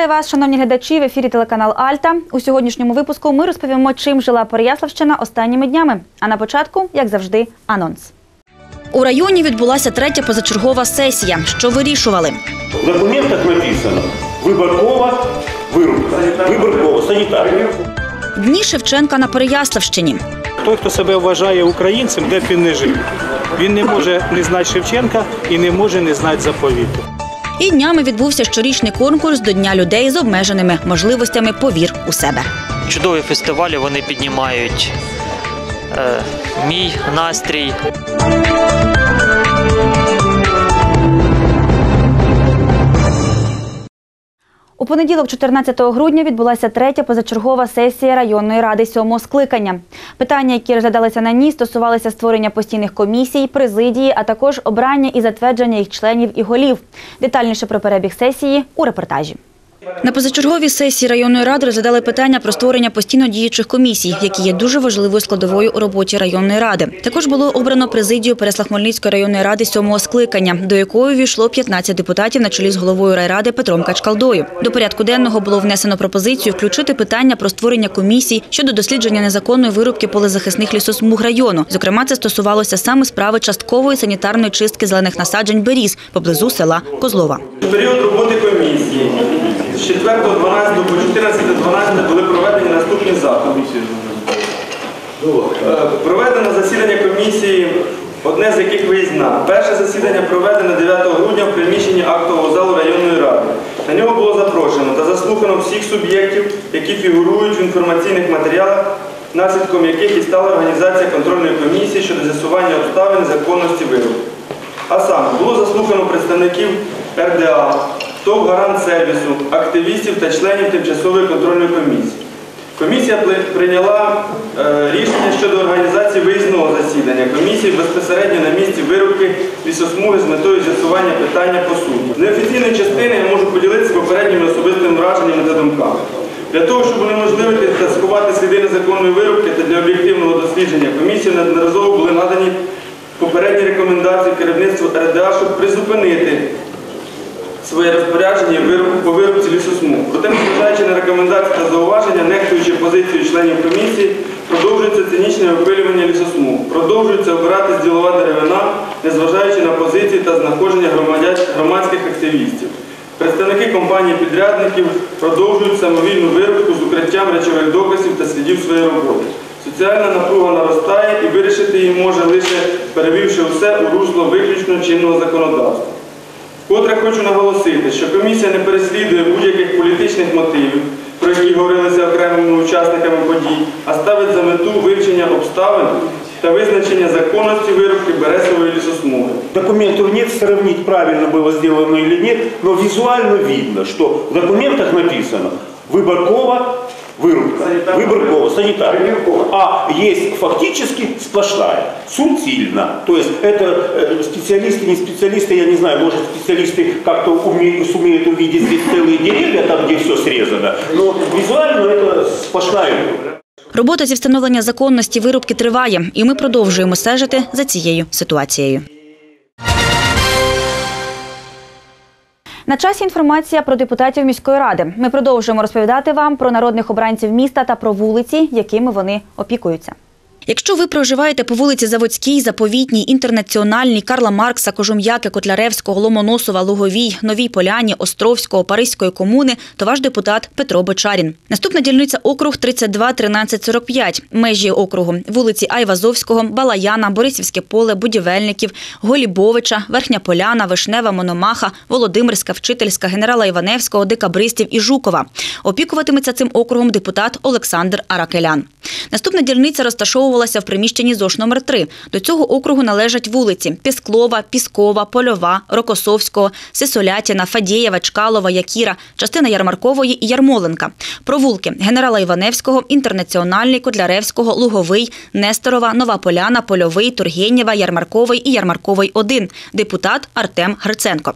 Вітаю вас, шановні глядачі. В ефірі телеканал Альта. У сьогоднішньому випуску ми розповімо, чим жила Переяславщина останніми днями. А на початку, як завжди, анонс. У районі відбулася третя позачергова сесія. Що вирішували? В документах написано виборкова вирубка, виборкова санітарія. Дні Шевченка на Переяславщині. Той, хто себе вважає українцем, де б він не жив. Він не може не знати Шевченка і не може не знати заповіту. І днями відбувся щорічний конкурс до Дня людей з обмеженими можливостями Повір у себе. чудові фестивалі вони піднімають е, мій настрій. У понеділок, 14 грудня, відбулася третя позачергова сесія районної ради сьомого скликання. Питання, які розглядалися на ній, стосувалися створення постійних комісій, президії, а також обрання і затвердження їх членів і голів. Детальніше про перебіг сесії у репортажі. На позачерговій сесії районної ради розглядали питання про створення постійно діючих комісій, які є дуже важливою складовою у роботі районної ради. Також було обрано президію Переслав-Хмельницької районної ради сьомого скликання, до якої війшло 15 депутатів на чолі з головою райради Петром Качкалдою. До порядку денного було внесено пропозицію включити питання про створення комісій щодо дослідження незаконної вирубки полезахисних лісосмуг району. Зокрема, це стосувалося саме справи часткової санітарної чистки зелених насаджень беріз поблизу села Козлова. Період роботи комісії з 4.12 по 14.12 були проведені наступні заходи. Е, Проведено засідання комісії, одне з яких виїзна. Перше засідання проведено 9 грудня в приміщенні актового залу районної ради. На нього було запрошено та заслухано всіх суб'єктів, які фігурують в інформаційних матеріалах, наслідком яких і стала організація контрольної комісії щодо з'ясування обставин законності вирубки. А саме було заслухано представників РДА, ТОВ «Гарант сервісу, активістів та членів тимчасової контрольної комісії. Комісія прийняла е, рішення щодо організації виїзного засідання комісії безпосередньо на місці вирубки лісосмуги з метою з'ясування питання по суті. З неофіційної частини я можу поділитися попередніми особистими враженнями та думками. Для того, щоб унеможливити та сховати сліди незаконної вирубки та для об'єктивного дослідження комісії неодноразово були надані попередні рекомендації керівництву РДА, щоб призупинити своє розпорядження по вирубці лісосмуг. Проте, незважаючи на рекомендації та зауваження, нехтуючи позицію членів комісії, продовжується цинічне опилювання лісосмуг, продовжується обирати ділова деревина, незважаючи на позиції та знаходження громадських активістів. Представники компаній-підрядників продовжують самовільну вирубку з укриттям речових доказів та слідів своєї роботи. Соціальна напруга наростає і вирішити її може лише перевівши все у русло виключно чинного законодавства. Вкотре хочу наголосити, що комісія не переслідує будь-яких політичних мотивів, про які говорилися окремими учасниками подій, а ставить за мету вивчення обставин та визначення законності вирубки березової лісосмуги. Документов нет, сравнить правильно было сделано или нет, но визуально видно, что в документах написано выборкова вырубка, Санитарная выборкова, санитария. А есть фактически сплошная, сутильно. То есть это э, специалисты, не специалисты, я не знаю, может специалисты как-то уме- сумеют увидеть здесь целые деревья, там где все срезано, но визуально это сплошная вырубка. Робота зі встановлення законності вирубки триває, і ми продовжуємо стежити за цією ситуацією. На часі інформація про депутатів міської ради. Ми продовжуємо розповідати вам про народних обранців міста та про вулиці, якими вони опікуються. Якщо ви проживаєте по вулиці Заводській, Заповітній, Інтернаціональній, Карла Маркса, Кожум'яки, Котляревського, Ломоносова, Луговій, Новій Поляні, Островського, Паризької комуни, то ваш депутат Петро Бочарін. Наступна дільниця округ 32 1345. Межі округу вулиці Айвазовського, Балаяна, Борисівське поле, Будівельників, Голібовича, Верхня Поляна, Вишнева, Мономаха, Володимирська, Вчительська, генерала Іваневського, Декабристів і Жукова. Опікуватиметься цим округом депутат Олександр Аракелян. Наступна дільниця розташовувалася в приміщенні ЗОШ номер 3 До цього округу належать вулиці Пісклова, Піскова, Польова, Рокосовського, Сисолятіна, Фадєєва, Чкалова, Якіра, частина Ярмаркової і Ярмоленка. Провулки генерала Іваневського, Інтернаціональний, Котляревського, Луговий, Несторова, Нова Поляна, Польовий, Тургенєва, Ярмарковий і Ярмарковий 1. Депутат Артем Гриценко.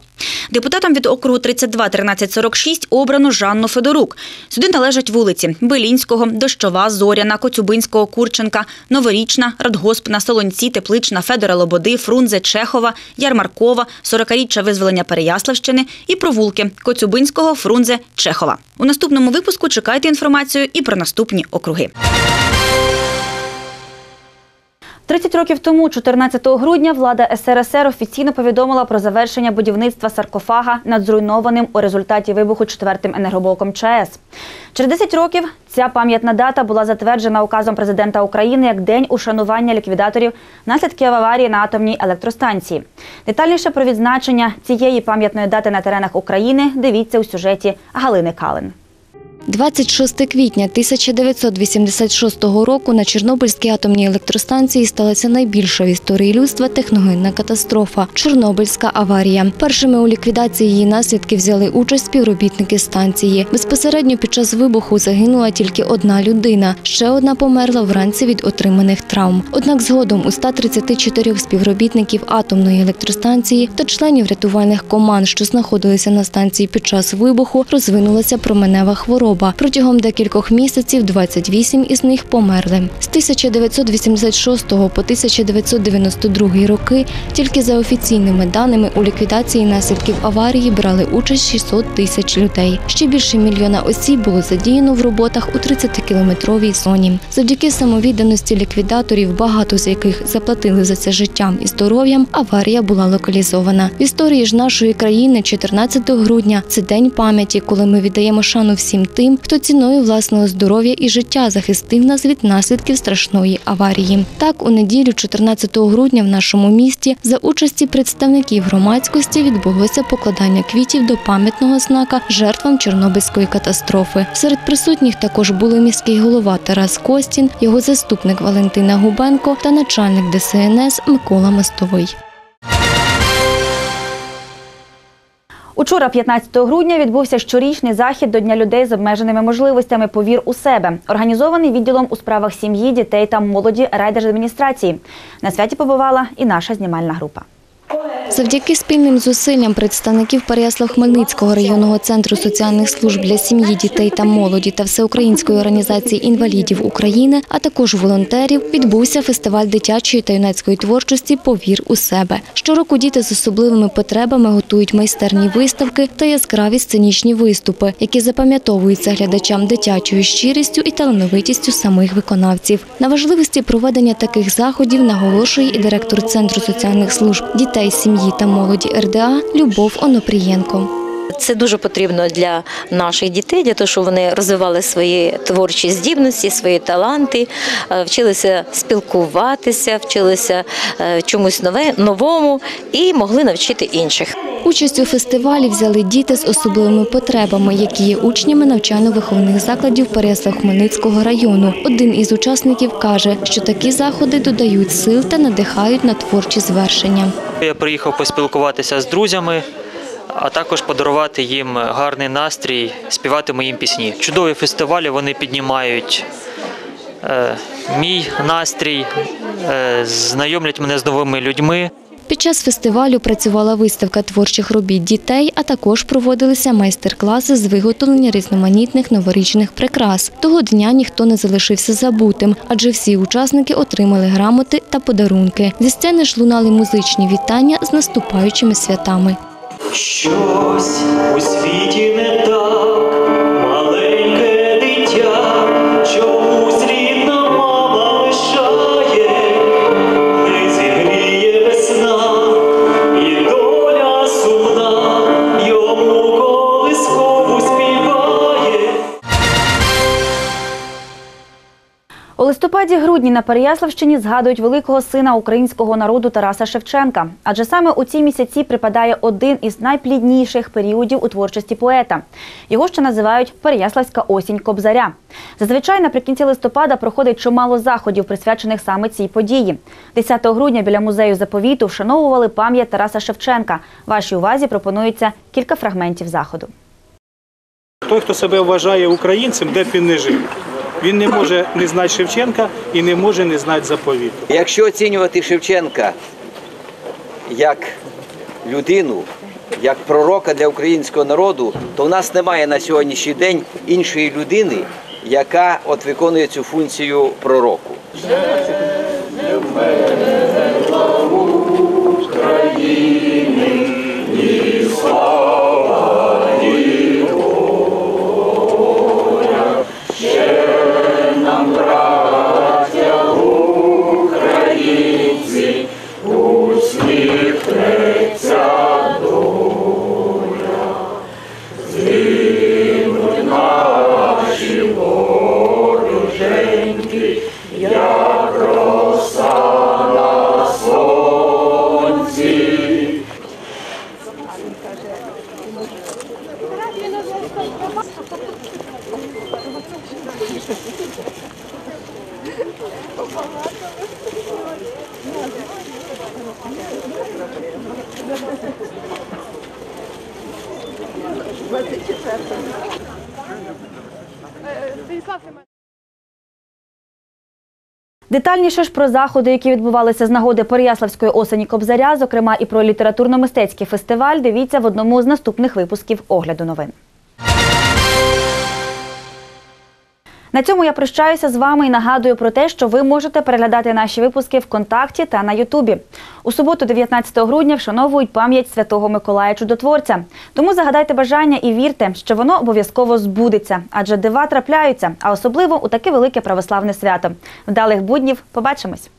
Депутатам від округу 32 1346 обрано Жанну Федорук. Сюди належать вулиці Белінського, Дощова, Зоряна, Коцюбинського, Курченка, Новорічна, Радгоспна, Солонці, Теплична, Федора Лободи, Фрунзе, Чехова, Ярмаркова, 40-річчя визволення Переяславщини і провулки Коцюбинського, Фрунзе, Чехова. У наступному випуску чекайте інформацію і про наступні округи. 30 років тому, 14 грудня, влада СРСР офіційно повідомила про завершення будівництва саркофага над зруйнованим у результаті вибуху четвертим енергоблоком ЧАЕС. Через 10 років ця пам'ятна дата була затверджена указом президента України як день ушанування ліквідаторів наслідків аварії на атомній електростанції. Детальніше про відзначення цієї пам'ятної дати на теренах України дивіться у сюжеті Галини Калин. 26 квітня 1986 року на Чорнобильській атомній електростанції сталася найбільша в історії людства техногенна катастрофа Чорнобильська аварія. Першими у ліквідації її наслідків взяли участь співробітники станції. Безпосередньо під час вибуху загинула тільки одна людина. Ще одна померла вранці від отриманих травм. Однак згодом у 134 співробітників атомної електростанції та членів рятувальних команд, що знаходилися на станції під час вибуху, розвинулася променева хвороба. Протягом декількох місяців 28 із них померли. З 1986 по 1992 роки тільки за офіційними даними у ліквідації наслідків аварії брали участь 600 тисяч людей. Ще більше мільйона осіб було задіяно в роботах у 30-кілометровій зоні. Завдяки самовідданості ліквідаторів, багато з яких заплатили за це життям і здоров'ям, аварія була локалізована. В історії ж нашої країни 14 грудня це день пам'яті, коли ми віддаємо шану всім тим, хто ціною власного здоров'я і життя захистив нас від наслідків страшної аварії. Так, у неділю, 14 грудня, в нашому місті за участі представників громадськості відбулося покладання квітів до пам'ятного знака жертвам Чорнобильської катастрофи. Серед присутніх також були міський голова Тарас Костін, його заступник Валентина Губенко та начальник ДСНС Микола Мостовий. Учора, 15 грудня, відбувся щорічний захід до Дня людей з обмеженими можливостями Повір у себе, організований відділом у справах сім'ї, дітей та молоді райдержадміністрації. На святі побувала і наша знімальна група. Завдяки спільним зусиллям представників Переяслав-Хмельницького районного центру соціальних служб для сім'ї, дітей та молоді та Всеукраїнської організації інвалідів України, а також волонтерів, відбувся фестиваль дитячої та юнацької творчості Повір у себе. Щороку діти з особливими потребами готують майстерні виставки та яскраві сценічні виступи, які запам'ятовуються глядачам дитячою щирістю і талановитістю самих виконавців. На важливості проведення таких заходів наголошує і директор центру соціальних служб дітей, сім'ї та молоді РДА Любов Онопрієнко. Це дуже потрібно для наших дітей, для того, щоб вони розвивали свої творчі здібності, свої таланти, е, вчилися спілкуватися, вчилися е, чомусь нове, новому і могли навчити інших. Участь у фестивалі взяли діти з особливими потребами, які є учнями навчально-виховних закладів Переяслав-Хмельницького району. Один із учасників каже, що такі заходи додають сил та надихають на творчі звершення. Я приїхав поспілкуватися з друзями, а також подарувати їм гарний настрій, співати моїм пісні. Чудові фестивалі вони піднімають е, мій настрій, е, знайомлять мене з новими людьми. Під час фестивалю працювала виставка творчих робіт дітей, а також проводилися майстер-класи з виготовлення різноманітних новорічних прикрас. Того дня ніхто не залишився забутим, адже всі учасники отримали грамоти та подарунки. Зі сцени ж лунали музичні вітання з наступаючими святами. Щось у світі листопаді-грудні на Переяславщині згадують великого сина українського народу Тараса Шевченка. Адже саме у ці місяці припадає один із найплідніших періодів у творчості поета. Його ще називають Переяславська осінь Кобзаря. Зазвичай наприкінці листопада проходить чимало заходів, присвячених саме цій події. 10 грудня біля музею заповіту вшановували пам'ять Тараса Шевченка. Вашій увазі пропонується кілька фрагментів заходу. Той, хто себе вважає українцем, де б він не жив. Він не може не знати Шевченка і не може не знати заповіту. Якщо оцінювати Шевченка як людину, як пророка для українського народу, то в нас немає на сьогоднішній день іншої людини, яка от виконує цю функцію пророку. Детальніше ж про заходи, які відбувалися з нагоди Переяславської осені Кобзаря, зокрема і про літературно-мистецький фестиваль, дивіться в одному з наступних випусків огляду новин. На цьому я прощаюся з вами і нагадую про те, що ви можете переглядати наші випуски ВКонтакті та на Ютубі. У суботу, 19 грудня, вшановують пам'ять святого Миколая Чудотворця. Тому загадайте бажання і вірте, що воно обов'язково збудеться, адже дива трапляються, а особливо у таке велике православне свято. Вдалих буднів, побачимось!